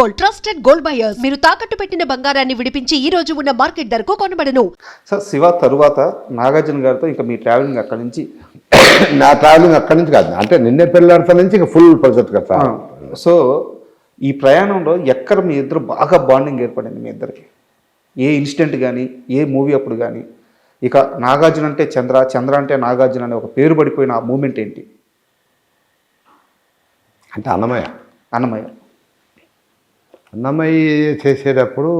Gold trusted gold buyers మీరు తాకట్టు పెట్టిన బంగారాన్ని విడిపించి ఈ రోజు ఉన్న మార్కెట్ ధరకు కొనబడను. సార్ శివ తరువాత నాగార్జున గారితో ఇంకా మీ ట్రావెలింగ్ అక్కడి నుంచి నా ట్రావెలింగ్ అక్కడి నుంచి కాదు అంటే నిన్నే పెళ్ళాడతా నుంచి ఇంకా ఫుల్ ప్రాజెక్ట్ కదా సో ఈ ప్రయాణంలో ఎక్కడ మీ ఇద్దరు బాగా బాండింగ్ ఏర్పడింది మీ ఇద్దరికి? ఏ ఇన్సిడెంట్ కానీ ఏ మూవీ అప్పుడు కానీ ఇక నాగార్జున అంటే చంద్ర చంద్ర అంటే నాగార్జున అనే ఒక పేరు పడిపోయిన ఆ మూమెంట్ ఏంటి? అంటే అన్నమయ్య. అన్నమయ్య. అన్నమయ్య చేసేటప్పుడు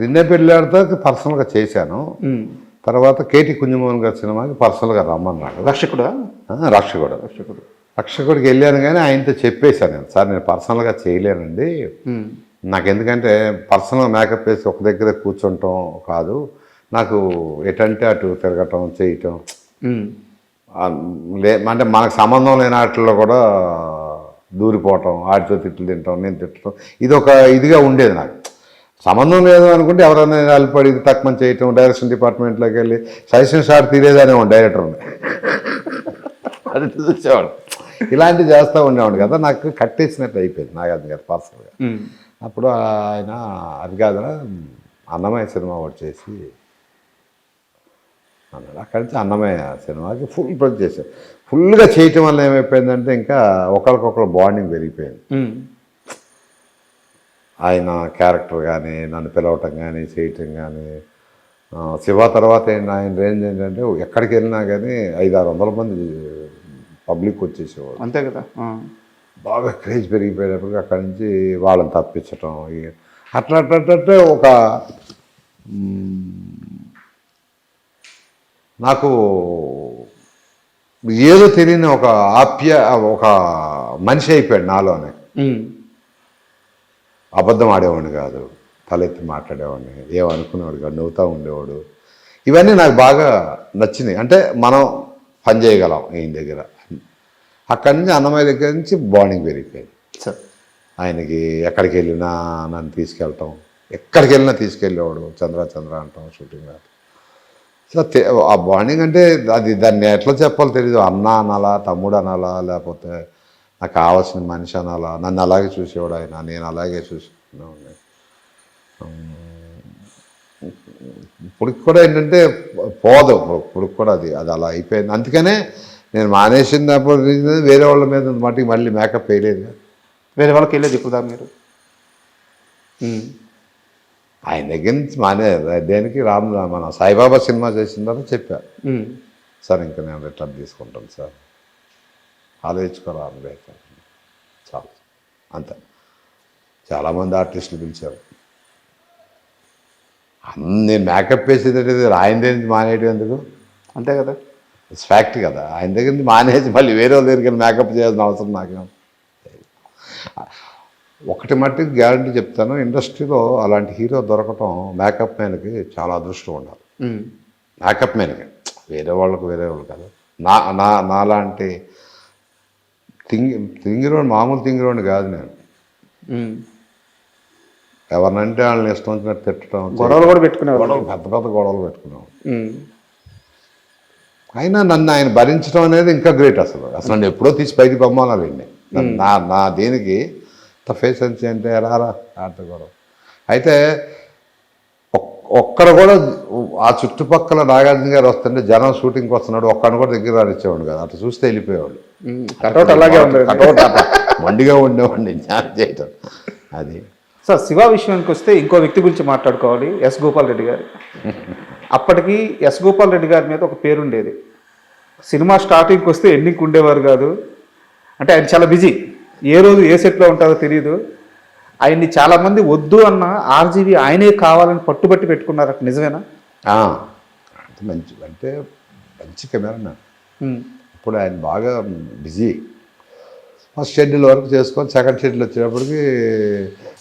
నిన్నే పెళ్ళాడితో పర్సనల్గా చేశాను. తర్వాత కేటీ కుంజమోహన్ గారి సినిమాకి పర్సనల్గా రమ్మన్నాడు. రక్షకుడా? రక్షకుడు. రక్షకుడు. రక్షకుడికి వెళ్ళాను కానీ ఆయనతో చెప్పేశాను నేను సార్ నేను పర్సనల్గా చేయలేనండి. నాకు ఎందుకంటే పర్సనల్ మేకప్ వేసి ఒక దగ్గర కూర్చుంటాం కాదు. నాకు ఎటంటే అటు తిరగటం చేయటం లే అంటే మనకు సంబంధం లేని వాటిల్లో కూడా దూరిపోవటం ఆడితో తిట్లు తింటాం నేను తిట్టడం ఇది ఒక ఇదిగా ఉండేది నాకు. సంబంధం లేదు అనుకుంటే ఎవరైనా ఇది తక్కువ చేయటం డైరెక్షన్ డిపార్ట్మెంట్లోకి వెళ్ళి సజెషన్ షాట్ డైరెక్టర్ ఉంది అది చూసేవాడు ఇలాంటివి చేస్తూ ఉండేవాడు కదా నాకు కట్టేసినట్టు అయిపోయింది నాగార్జున గారు పర్సనల్గా. అప్పుడు ఆయన అది కాదురా అన్నమయ్య సినిమా ఒకటి చేసి అన్నాడు. అక్కడి నుంచి అన్నమయ్య సినిమాకి ఫుల్ ప్రతి చేశారు ఫుల్గా చేయటం వల్ల ఏమైపోయిందంటే ఇంకా ఒకరికొకరు బాండింగ్ పెరిగిపోయింది. ఆయన క్యారెక్టర్ కానీ నన్ను పిలవటం కానీ చేయటం కానీ శివ తర్వాత ఆయన రేంజ్ ఏంటంటే ఎక్కడికి వెళ్ళినా కానీ ఐదు ఆరు వందల మంది పబ్లిక్ వచ్చేసేవాడు అంతే కదా. బాగా క్రేజ్ పెరిగిపోయినప్పటికీ అక్కడి నుంచి వాళ్ళని తప్పించటం అట్లా అట్లా ఒక నాకు ఏదో తెలియని ఒక ఆప్య ఒక మనిషి అయిపోయాడు నాలోనే. అబద్ధం ఆడేవాడిని కాదు తలెత్తి మాట్లాడేవాడిని ఏమనుకునేవాడు కాదు నవ్వుతూ ఉండేవాడు. ఇవన్నీ నాకు బాగా నచ్చినాయి. అంటే మనం పని చేయగలం ఈయన దగ్గర. అక్కడి నుంచి అన్నమయ్య దగ్గర నుంచి బాండింగ్ పెరిగిపోయింది ఆయనకి ఎక్కడికి వెళ్ళినా నన్ను తీసుకెళ్ళటం ఎక్కడికి వెళ్ళినా తీసుకెళ్ళేవాడు చంద్ర చంద్ర అంటాం షూటింగ్. సో ఆ బాండింగ్ అంటే అది దాన్ని ఎట్లా చెప్పాలో తెలియదు అన్న అనాలా తమ్ముడు అనాలా లేకపోతే నాకు కావాల్సిన మనిషి అనాలా నన్ను అలాగే చూసేవాడు ఆయన నేను అలాగే చూసుకున్నాను ఇప్పుడు కూడా ఏంటంటే పోదు ఇప్పుడు కూడా అది అది అలా అయిపోయింది. అందుకనే నేను మానేసినప్పుడు వేరే వాళ్ళ మీద మటుకు మళ్ళీ మేకప్ వేయలేదు. వేరే వాళ్ళకి వెళ్ళేది ఇప్పుడు మీరు? ఆయన దగ్గర నుంచి మానే దేనికి రామ్ మన సాయిబాబా సినిమా చేసిన తర్వాత చెప్పా. ఉమ్. సార్ ఇంకా నేను రిటర్న్ తీసుకుంటాను సార్. ఆలోచించుకోరా చాలు. అంతే. చాలామంది ఆర్టిస్టులు పిలిచారు. అన్ని నేను మేకప్ వేసేది ఆయన దగ్గర నుంచి మానేయడం ఎందుకు? అంతే కదా. ఇట్స్ ఫ్యాక్ట్ కదా. ఆయన దగ్గర నుంచి మానేసి మళ్ళీ వేరే వాళ్ళ దగ్గరికి మేకప్ చేయాల్సిన అవసరం నాకేం ఒకటి మట్టుకు గ్యారంటీ చెప్తాను ఇండస్ట్రీలో అలాంటి హీరో దొరకటం మేకప్ మ్యాన్కి చాలా అదృష్టం ఉండాలి. మేకప్ మ్యాన్కి వేరే వాళ్ళకు వేరే వాళ్ళు కాదు. నా నా నాలాంటి తింగి తింగిరోని మామూలు తింగిరోని కాదు నేను. ఎవరినంటే వాళ్ళని ఇష్టం వచ్చినట్టు తిట్టడం గొడవలు కూడా పెట్టుకునేవాళ్ళు గొడవలు పెద్ద పెద్ద గొడవలు పెట్టుకున్నాం. అయినా నన్ను ఆయన భరించడం అనేది ఇంకా గ్రేట్ అసలు. అసలు నన్ను ఎప్పుడో తీసి పైకి పంపాలండి నా నా దేనికి ఫేస్ అని అంటే రారా? ఆట గొడవ. అయితే ఒక్- ఒక్కడ కూడా ఆ చుట్టుపక్కల నాగార్జున గారు వస్తుంటే జనం షూటింగ్కి వస్తున్నాడు ఒక్కడిని కూడా దగ్గర రానిచ్చేవాడు కదా. అటు చూస్తే వెళ్ళిపోయేవాడు. కటౌట్ అలాగే కటౌట్ మొండిగా ఉండేవాడిని జ్ఞానం చేయటం. అది. సార్ శివ విషయానికి వస్తే ఇంకో వ్యక్తి గురించి మాట్లాడుకోవాలి ఎస్ గోపాల్ రెడ్డి గారు. అప్పటికి ఎస్ గోపాల్ రెడ్డి గారి మీద ఒక పేరు ఉండేది సినిమా స్టార్టింగ్కి వస్తే ఎండింగ్కి ఉండేవారు కాదు. అంటే ఆయన చాలా బిజీ. ఏ రోజు ఏ సెట్లో ఉంటారో తెలియదు ఆయన్ని చాలామంది వద్దు అన్న ఆర్జీవి ఆయనే కావాలని పట్టుబట్టి పెట్టుకున్నారు అక్కడ నిజమేనా మంచి అంటే మంచి కెమెరా. ఇప్పుడు ఆయన బాగా బిజీ. ఫస్ట్ షెడ్యూల్ వరకు చేసుకొని సెకండ్ షెడ్యూల్ వచ్చేటప్పటికి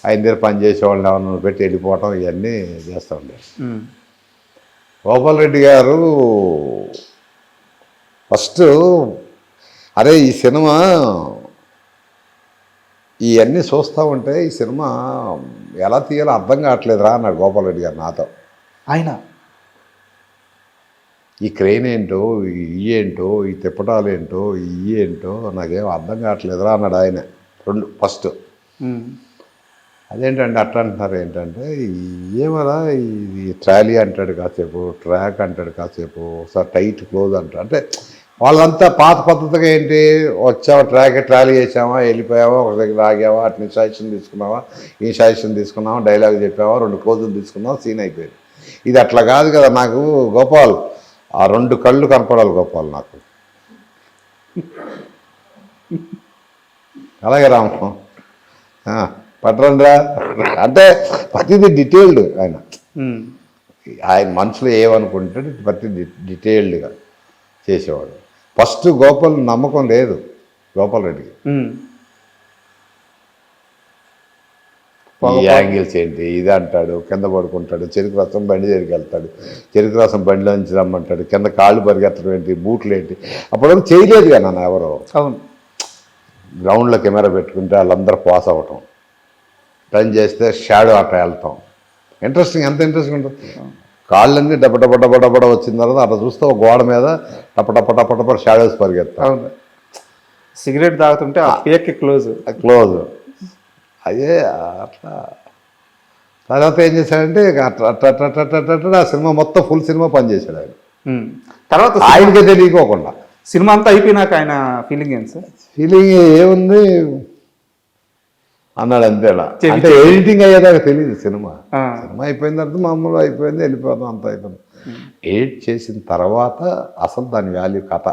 ఆయన దగ్గర పని చేసేవాళ్ళని ఎవరిని పెట్టి వెళ్ళిపోవటం ఇవన్నీ చేస్తూ ఉండేది ఉమ్. గోపాల్ రెడ్డి గారు ఫస్ట్ అరే ఈ సినిమా ఇవన్నీ చూస్తూ ఉంటే ఈ సినిమా ఎలా తీయాలో అర్థం కావట్లేదురా అన్నాడు గోపాల్ రెడ్డి గారు నాతో. ఆయన? ఈ క్రెయిన్ ఏంటో ఈ ఏంటో ఈ తిప్పటాలు ఏంటో ఈ ఏంటో నాకేం అర్థం కావట్లేదురా అన్నాడు ఆయన రెండు ఫస్ట్. అదేంటంటే అట్లా అంటున్నారు ఏంటంటే ఏమరా ఇది ట్రాలీ అంటాడు కాసేపు ట్రాక్ అంటాడు కాసేపు ఒకసారి టైట్ క్లోజ్ అంటాడు. అంటే వాళ్ళంతా పాత పద్ధతిగా ఏంటి? వచ్చావా ట్రాక్ ట్రాలీ చేసావా వెళ్ళిపోయావా ఒక దగ్గర ఆగావా అట్ని సజెషన్ తీసుకున్నావా ఈ సజెషన్ తీసుకున్నావా డైలాగ్ చెప్పావా రెండు క్లోజులు తీసుకున్నావా సీన్ అయిపోయింది. ఇది అట్లా కాదు కదా నాకు గోపాల్ ఆ రెండు కళ్ళు కనపడాలి గోపాల్ నాకు. అలాగే రాము. పట్టరండ్రా. అంటే ప్రతిదీ డీటెయిల్డ్ ఆయన. ఆయన మనసులో ఏమనుకుంటాడు ప్రతి డీటెయిల్డ్గా చేసేవాడు. ఫస్ట్ గోపాల్ నమ్మకం లేదు గోపాల్ రెడ్డికి. ఈ యాంగిల్స్ ఏంటి? ఇది అంటాడు కింద పడుకుంటాడు చెరుకు రసం బండి దగ్గరికి వెళ్తాడు చెరుకు రసం బండిలో నుంచి రమ్మంటాడు కింద కాళ్ళు పరిగెత్తడం ఏంటి బూట్లు ఏంటి? అప్పటివరకు చేయలేదు కదా నన్ను ఎవరు. అవును. గ్రౌండ్లో కెమెరా పెట్టుకుంటే వాళ్ళందరూ పాస్ అవ్వటం. టర్న్ చేస్తే షాడో అట్లా వెళ్తాం. ఇంట్రెస్టింగ్ ఎంత ఇంట్రెస్టింగ్ ఉంటుంది? కాళ్ళన్నీ డబ్బ డబ్బ డబ్బ వచ్చిన తర్వాత అట్లా చూస్తే ఒక గోడ మీద టప టప టప టప షాడోస్ పరిగెత్తాం. అవును. సిగరెట్ తాగుతుంటే ఆ పేక్ క్లోజ్. క్లోజ్. అదే అట్లా. తర్వాత ఏం చేశాడంటే అట్లా ఆ సినిమా మొత్తం ఫుల్ సినిమా పనిచేశాడు ఆయన. తర్వాత ఆయనకే తెలియకోకుండా. సినిమా అంతా అయిపోయినాక ఆయన ఫీలింగ్ ఏంటి సార్? ఫీలింగ్ ఏముంది? అన్నాడు అంతేలా అంటే ఎడిటింగ్ అయ్యేదాకా తెలియదు సినిమా. సినిమా అయిపోయిన తర్వాత మామూలు అయిపోయింది వెళ్ళిపోతాం అంత అయిపోయింది. ఎడిట్ చేసిన తర్వాత అసలు దాని వాల్యూ కథ.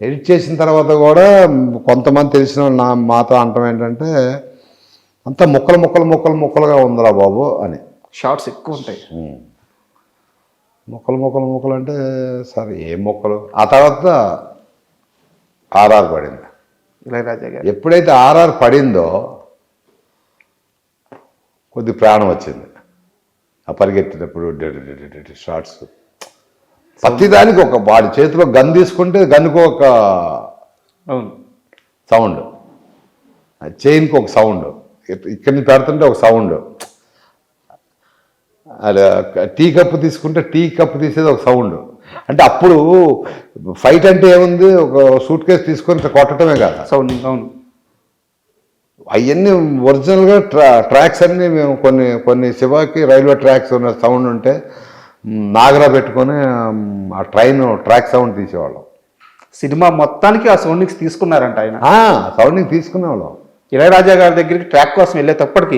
ఎడిట్ చేసిన తర్వాత కూడా కొంతమంది తెలిసిన నా మాతో అంటాం ఏంటంటే అంత ముక్కలు ముక్కలు ముక్కలు ముక్కలుగా ఉందిరా బాబు అని. షార్ట్స్ ఎక్కువ ఉంటాయి. ముక్కలు ముక్కలు ముక్కలు అంటే సరే ఏ ముక్కలు? ఆ తర్వాత ఆర్ఆర్ పడింది. ఇళయరాజా గారు. ఎప్పుడైతే ఆర్ఆర్ పడిందో కొద్ది ప్రాణం వచ్చింది. ఆ పరిగెత్తినప్పుడు షార్ట్స్ ప్రతిదానికి ఒక వాడి చేతిలో గన్ తీసుకుంటే గన్కు ఒక సౌండ్. చైన్కి ఒక సౌండ్. ఇక్కడి నుంచి పెడుతుంటే ఒక సౌండ్. అలా టీ కప్పు తీసుకుంటే టీ కప్పు తీసేది ఒక సౌండ్. అంటే అప్పుడు ఫైట్ అంటే ఏముంది? ఒక సూట్ కేసు తీసుకొని కొట్టడమే కదా. సౌండింగ్ అవును అవన్నీ ఒరిజినల్గా ట్రా ట్రాక్స్ అన్నీ మేము కొన్ని కొన్ని శివాకి రైల్వే ట్రాక్స్ ఉన్న సౌండ్ ఉంటే నాగరా పెట్టుకొని ఆ ట్రైన్ ట్రాక్ సౌండ్ తీసేవాళ్ళం. సినిమా మొత్తానికి ఆ సౌండింగ్స్ తీసుకున్నారంట ఆయన. ఆ, సౌండింగ్ తీసుకునేవాళ్ళం. ఇళయరాజా గారి దగ్గరికి ట్రాక్ కోసం వెళ్ళేటప్పటికి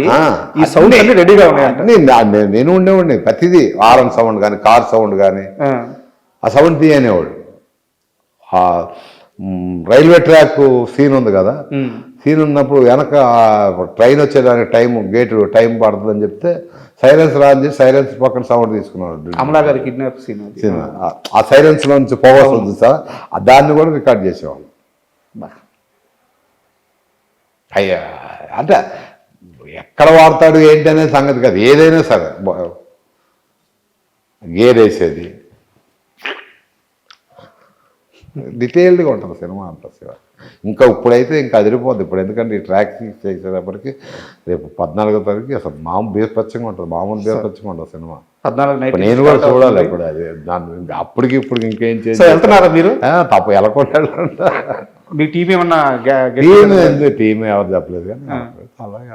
ఈ సౌండ్ అన్ని రెడీగా ఉన్నాయంట. నే- నేను ఉండేవాడిని. ప్రతిదీ ఆరన్ సౌండ్ కానీ కార్ సౌండ్ కానీ ఆ, ఆ సౌండ్ తీయనేవాడు ఆ రైల్వే ట్రాక్ సీన్ ఉంది కదా? సీన్ ఉన్నప్పుడు వెనక ట్రైన్ వచ్చేదానికి టైం గేటు టైం పడుతుందని చెప్తే సైలెన్స్ రాని సైలెన్స్ పక్కన సౌండ్ తీసుకున్నాడు అమలా గారి కిడ్నాప్ సీన్ సినిమా. ఆ- సైలెన్స్ నుంచి పొగ వస్తుంది సార్. దాన్ని కూడా రికార్డ్ చేసేవాళ్ళు. అయ్యా అంటే ఎక్కడ వాడతాడు ఏంటి అనే సంగతి కాదు. ఏదైనా సరే గేర్ వేసేది. డీటెయిల్డ్గా ఉంటుంది సినిమా అంతా శివ ఇంకా ఇప్పుడైతే ఇంకా అదిరిపోద్ది. ఇప్పుడు ఎందుకంటే ఈ ట్రాక్ చేసేటప్పటికి రేపు పద్నాలుగో తారీఖు అసలు మామూలు బీరపచ్చంగా ఉంటుంది. మామూలు బీరపచ్చంగా ఉంటుంది సినిమా. పద్నాలుగు నేను కూడా చూడాలి ఇప్పుడు అది. దాని అప్పటికి ఇప్పుడు ఇంకేం సో చేయాలి వెళ్తున్నారా మీరు? తప్ప ఎలా కొట్టాడంట మీ టీం ఏమన్నా గా- టీం గట్టి- ఎందుకు టీం ఎవరు చెప్పలేదు కానీ అలాగే